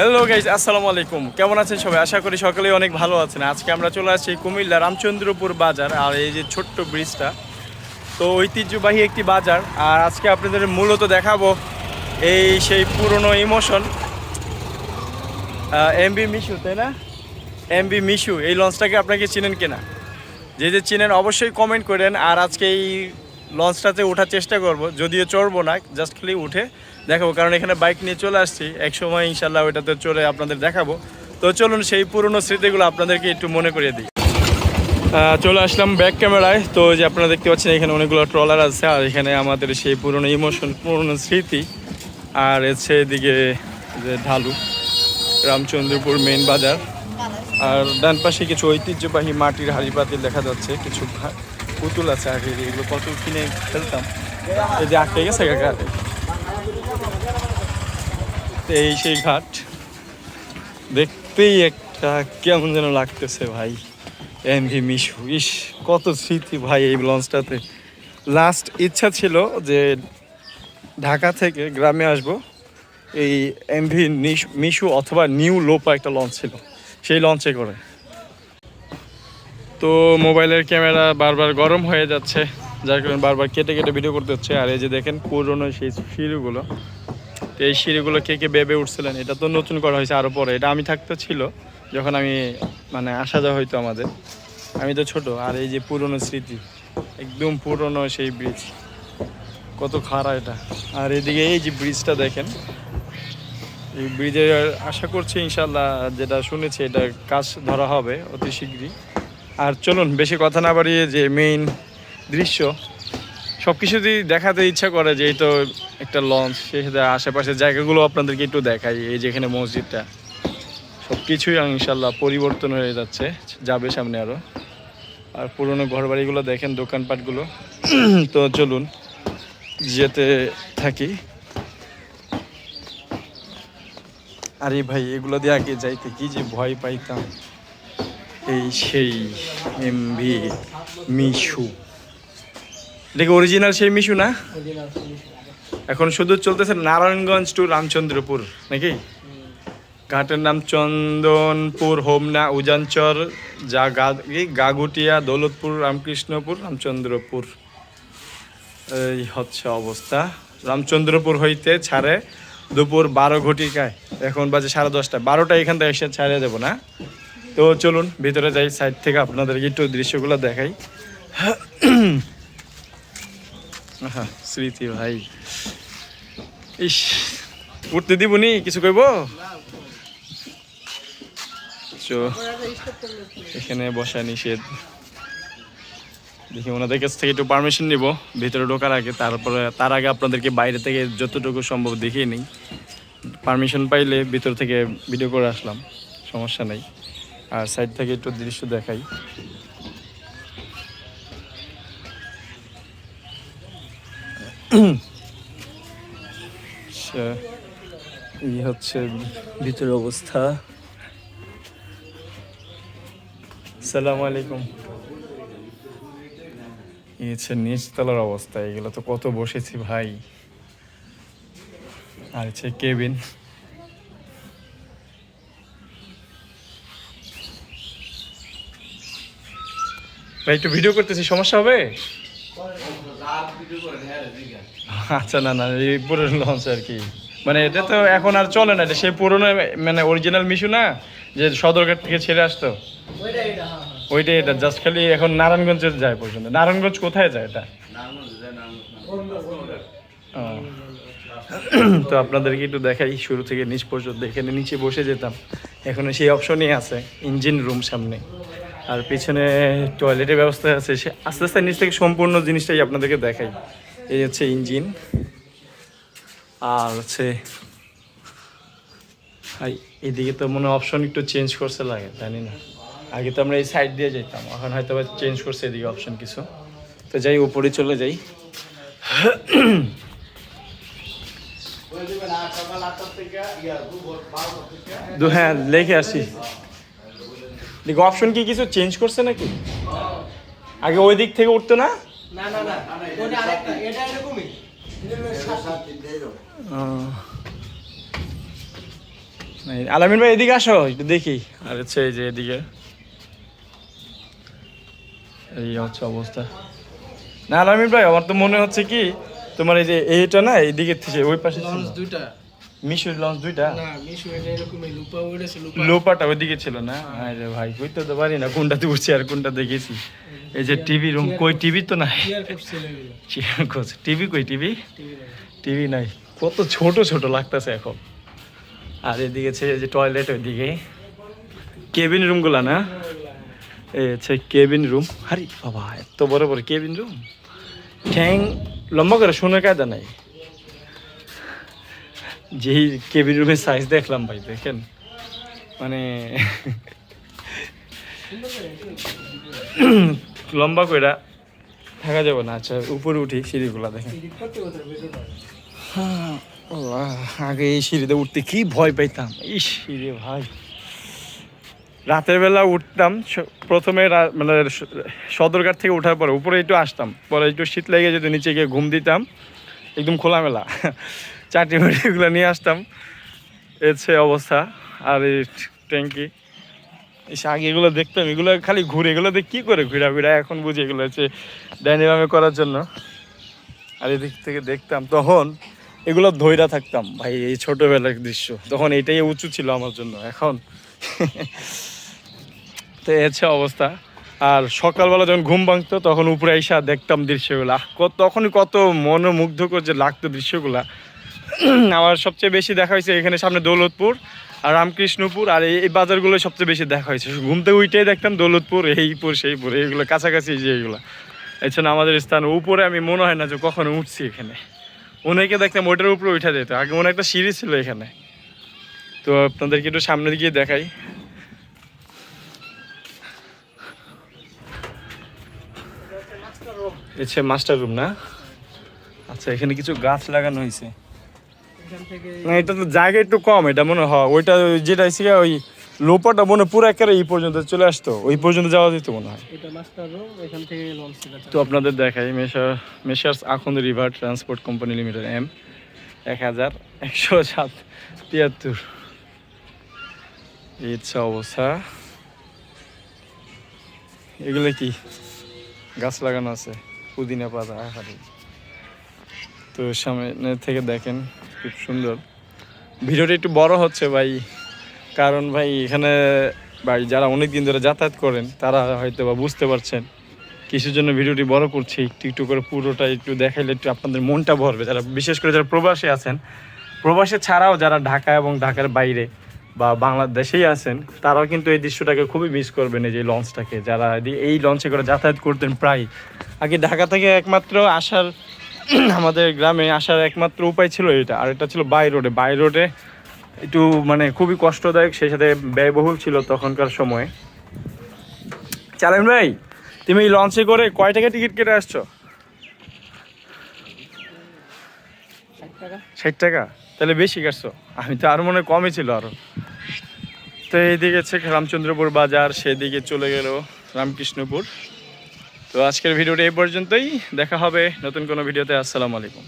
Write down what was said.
Hello guys আসসালামু আলাইকুম। কেমন আছেন সবাই? আশা করি সকলেই অনেক ভালো আছেন। আজকে আমরা চলে আসছি কুমিল্লা রামচন্দ্রপুর বাজার আর এই যে ছোট্ট ব্রিজটা, তো ঐতিহ্যবাহী একটি বাজার। আর আজকে আপনাদের মূলত দেখাবো এই সেই পুরনো ইমোশন এমবি মিশু, তাই না? এমবি মিশু, এই লঞ্চটাকে আপনাকে চিনেন কিনা? যে যে চিনেন অবশ্যই কমেন্ট করেন। আর আজকে এই লঞ্চটাতে ওঠার চেষ্টা করব, যদিও চড়বো না জাস্ট খালি উঠে দেখাবো, কারণ এখানে বাইক নিয়ে চলে আসছি। এক সময় ইনশাল্লাহ ওইটাতে চলে আপনাদের দেখাবো। তো চলুন সেই পুরনো স্মৃতিগুলো আপনাদেরকে একটু মনে করিয়ে দিই। চলে আসলাম ব্যাক ক্যামেরায় তো যে আপনারা দেখতে পাচ্ছেন, এখানে অনেকগুলো ট্রলার আছে, আর এখানে আমাদের সেই পুরনো ইমোশন পুরনো স্মৃতি। আর এসে এদিকে যে ঢালু, রামচন্দ্রপুর মেন বাজার। আর ডান পাশে কিছু ঐতিহ্যবাহী মাটির হাড়ি পাতিল দেখা যাচ্ছে, কিছু পুতুল আছে আগে এগুলো পুতুল কিনে ফেলতাম। এই যে আটকে গেছে এই সেই ঘাট। দেখতেই একটা কেমন যেন লাগতেছে ভাই। এমভি মিশু। ইস, কত স্মৃতি ভাই এই লঞ্চটাতে। লাস্ট ইচ্ছা ছিল যে ঢাকা থেকে গ্রামে আসব। এই এম এমভি মিশু অথবা নিউ লোপা একটা লঞ্চ ছিল। সেই লঞ্চে করে। তো মোবাইলের ক্যামেরা বারবার গরম হয়ে যাচ্ছে। যার কারণে বারবার কেটে কেটে ভিডিও করতে হচ্ছে। আর এই যে দেখেন পুরনো সেই সিঁড়িগুলো তো এই সিঁড়িগুলো কে কে বেবে উঠছিলেন, এটা তো নতুন করা হয়েছে আরও পরে। এটা আমি থাকতে ছিল, যখন আমি মানে আসা যাওয়া হইতো আমাদের। আমি তো ছোট, আর এই যে পুরনো স্মৃতি, একদম পুরনো সেই ব্রিজ কত খাড়া এটা। আর এদিকে এই যে ব্রিজটা দেখেন, এই ব্রিজে আশা করছি ইনশাল্লাহ যেটা শুনেছি, এটা কাজ ধরা হবে অতি শীঘ্রই। আর চলুন, বেশি কথা না বাড়িয়ে যে মেইন দৃশ্য। সব কিছু কিছুতেই দেখাতে ইচ্ছা করে যে এই তো একটা লঞ্চ সেই সাথে আশেপাশের জায়গাগুলো আপনাদেরকে একটু দেখাই, এই যেখানে মসজিদটা। সব কিছুই ইনশাল্লাহ পরিবর্তন হয়ে যাচ্ছে, যাবে সামনে আরও আর পুরনো ঘরবাড়িগুলো দেখেন, দোকানপাটগুলো। তো চলুন, যেতে থাকি। আরে ভাই, এগুলো দিয়ে আগে যাইতে, কি যে ভয় পাইতাম। এই সেই এমভি মিশু। দেখে অরিজিনাল সেই মিশু না? এখন শুধু চলতেছে নারায়ণগঞ্জ টু রামচন্দ্রপুর নাকি? ঘাটের নাম চন্দনপুর হোমনা উজানচর যা গাগুটিয়া দৌলতপুর রামকৃষ্ণপুর রামচন্দ্রপুর। এই হচ্ছে অবস্থা। রামচন্দ্রপুর হইতে ছাড়ে দুপুর বারো ঘটিকায়। এখন বাজে সাড়ে দশটা। বারোটা এখান থেকে এসে ছাড়িয়ে দেবো না। তো চলুন ভিতরে যাই সাইড থেকে আপনাদেরকে একটু দৃশ্যগুলো দেখাই। স্মৃতি ভাই। ইস, উঠতে দিবনি? কিছু কইব? চো, এখানে বসা নিষেধ। দেখি ওনাদের কাছ থেকে একটু পারমিশন নিব, ভিতরে ঢোকার আগে। তারপরে, তার আগে আপনাদেরকে বাইরে থেকে যতটুকু সম্ভব দেখিয়ে নিই। পারমিশন পাইলে ভিতর থেকে ভিডিও করে আসলাম, সমস্যা নেই। আর সাইড থেকে একটু দৃশ্য দেখাই। এই হচ্ছে ভিতরের অবস্থা। সালাম আলাইকুম। এই হচ্ছে নিচতলার অবস্থা, এগুলো তো কত বসেছি ভাই। আর হচ্ছে কেবিন। ভাই, একটু ভিডিও করতেছি, সমস্যা হবে? আচ্ছা না না, এই পুরনো লঞ্চ আর কি। মানে এটা তো এখন আর চলে না, এটা সেই পুরনো মানে অরিজিনাল মিশু না, যে সদরঘাট থেকে ছেড়ে আসতো? ওইটাই এটা জাস্ট খালি এখন নারায়ণগঞ্জে যায় পর্যন্ত। নারায়ণগঞ্জ কোথায় যায় এটা? তো আপনাদেরকে একটু দেখাই, শুরু থেকে নিচ পর্যন্ত, এখানে নিচে বসে যেতাম। এখন সেই অপশনই আছে ইঞ্জিন রুম সামনে। আর পিছনে টয়লেটের ব্যবস্থা আছে, সে আস্তে আস্তে নিচ থেকে সম্পূর্ণ জিনিসটাই আপনাদেরকে দেখাই। এই হচ্ছে ইঞ্জিন। আর হচ্ছে এদিকে তো মনে অপশন একটু চেঞ্জ করছে লাগে, জানি না। আগে তো আমরা এই সাইড দিয়ে যেতাম এখন হয়তো বা চেঞ্জ করছে এদিকে অপশন কিছু। তো যাই, উপরে চলে যাই। হ্যাঁ লেখে আসি। দেখো অপশন কি কিছু চেঞ্জ করছে নাকি? আগে ওই দিক থেকে উঠতো না? না না না ওটা আরেকটা এটা এরকমই। এটা হলো সাত- ও। এই, আলামিন ভাই এদিকে আসো একটু দেখি। আর হচ্ছে এই যে এদিকে। এই হচ্ছে অবস্থা। না আলামিন ভাই আমার তো মনে হচ্ছে কি তোমার এই যে এইটা না এইদিকে থেকে ওই পাশে দুইটা। মিশুর লঞ্চ দুইটা? লোপাটা ওইদিকে ছিল না? আরে ভাই কইতে তো পারি না কোনটাতে উঠছি আর কোনটা দেখেছি। এই যে টিভি রুম কই টিভি তো নাই? টিভি কই টিভি টিভি নাই। কত ছোট ছোট লাগতেছে এখন। আর এদিকে আছে যে টয়লেট ওইদিকে। কেবিন রুমগুলা না? এই হচ্ছে কেবিন রুম আরে বাবা এত বড় বড় কেবিন রুম ঠ্যাং লম্বা করে শুনে কায়দা নাই। যেই কেবিন রুমের সাইজ দেখলাম ভাই দেখেন। মানে লম্বা কইরা থাকা যাবে না। আচ্ছা উপরে উঠি সিঁড়িগুলা দেখেন। হ্যাঁ, আগে এই সিঁড়িতে উঠতে কি ভয় পাইতাম। এই সিঁড়ি ভাই। রাতের বেলা উঠতাম প্রথমে মানে সদরঘাট থেকে ওঠার পরে উপরে একটু আসতাম। পরে একটু শীত লেগে যেত নিচে গিয়ে ঘুম দিতাম একদম খোলামেলা। চারটি এগুলো নিয়ে আসতাম। এছে অবস্থা, আর এই ট্যাঙ্কি। এসে আগে এগুলো দেখতাম, এগুলো খালি ঘুরে, এগুলো দিয়ে কী করে ঘুরা ঘুরা? এখন বুঝি এগুলো হচ্ছে ডাইনিবামে করার জন্য। আর এদিক থেকে দেখতাম, তখন এগুলো ধৈরা থাকতাম। ভাই, এই ছোটোবেলার দৃশ্য। তখন এটাই উঁচু ছিল আমার জন্য, এখন তো হচ্ছে অবস্থা। আর সকালবেলা যখন ঘুম ভাঙতো, তখন উপরে এসে দেখতাম দৃশ্যগুলো। তখনই কত মনোমুগ্ধকর যে লাগতো দৃশ্যগুলা। আমার সবচেয়ে বেশি দেখা হয়েছে এখানে সামনে দৌলতপুর আর রামকৃষ্ণপুর আর এই বাজারগুলো সবচেয়ে বেশি দেখা হয়েছে। ঘুম থেকে উইটাই দেখতাম দৌলতপুর এইপুর সেইপুর এইগুলো কাছাকাছি যে এইগুলো এছাড়া আমাদের স্থান উপরে আমি মনে হয় না যে কখনো উঠছি এখানে। অনেকে দেখতাম ওইটার উপরে উঠা যেত। আগে মনে একটা সিঁড়ি ছিল এখানে। তো আপনাদেরকে একটু সামনে গিয়ে দেখাই। হচ্ছে মাস্টার রুম না? আচ্ছা এখানে কিছু গাছ লাগানো হয়েছে। এটা তো জায়গা একটু কম এটা মনে হয় ওইটা ওই যেটা ছিল ওই লোপাটা মনে পুরো একেবারে এই পর্যন্ত চলে আসতো ওই পর্যন্ত যাওয়া যেত মনে হয়। তো আপনাদের দেখাই messrs messrs Akhand River Transport Company Limited M এক হাজার একশো সাত তিয়াত্তর। এই হচ্ছে অবস্থা। এগুলো কি? গাছ লাগানো আছে পুদিনা পাতা আহারে তো সামনে থেকে দেখেন, খুব সুন্দর। ভিডিওটা একটু বড় হচ্ছে ভাই, কারণ ভাই এখানে ভাই যারা অনেক দিন ধরে যাতায়াত করেন, তারা হয়তো বা বুঝতে পারছেন কিসের জন্য ভিডিওটি বড় করছি। একটু একটু করে পুরোটা একটু দেখাইলে একটু আপনাদের মনটা ভরবে। যারা বিশেষ করে যারা প্রবাসী আছেন, প্রবাসে ছাড়াও যারা ঢাকা এবং ঢাকার বাইরে বা বাংলাদেশেই আছেন, তারাও কিন্তু এই দৃশ্যটাকে খুবই মিস করবেন, এই যে লঞ্চটাকে যারা এই লঞ্চে করে যাতায়াত করতেন প্রায়, আগে ঢাকা থেকে একমাত্র আসার আমাদের গ্রামে আসার একমাত্র উপায় ছিল এটা আর এটা ছিল বাই রোডে। বাই রোডে একটু মানে খুবই কষ্টদায়ক সেই সাথে ব্যয়বহুল ছিল তখনকার সময়ে। চালান ভাই তুমি লঞ্চে করে কয় টাকা টিকিট কেটে আসছো? ষাট টাকা? তাহলে বেশি কাটছো? আমি তো আরও মনে হয় কমই ছিল আরও। তো এইদিকে হচ্ছে রামচন্দ্রপুর বাজার সেদিকে চলে গেল রামকৃষ্ণপুর। তো আজকের ভিডিওটা এই পর্যন্তই। দেখা হবে নতুন কোনো ভিডিওতে। আসসালামু আলাইকুম।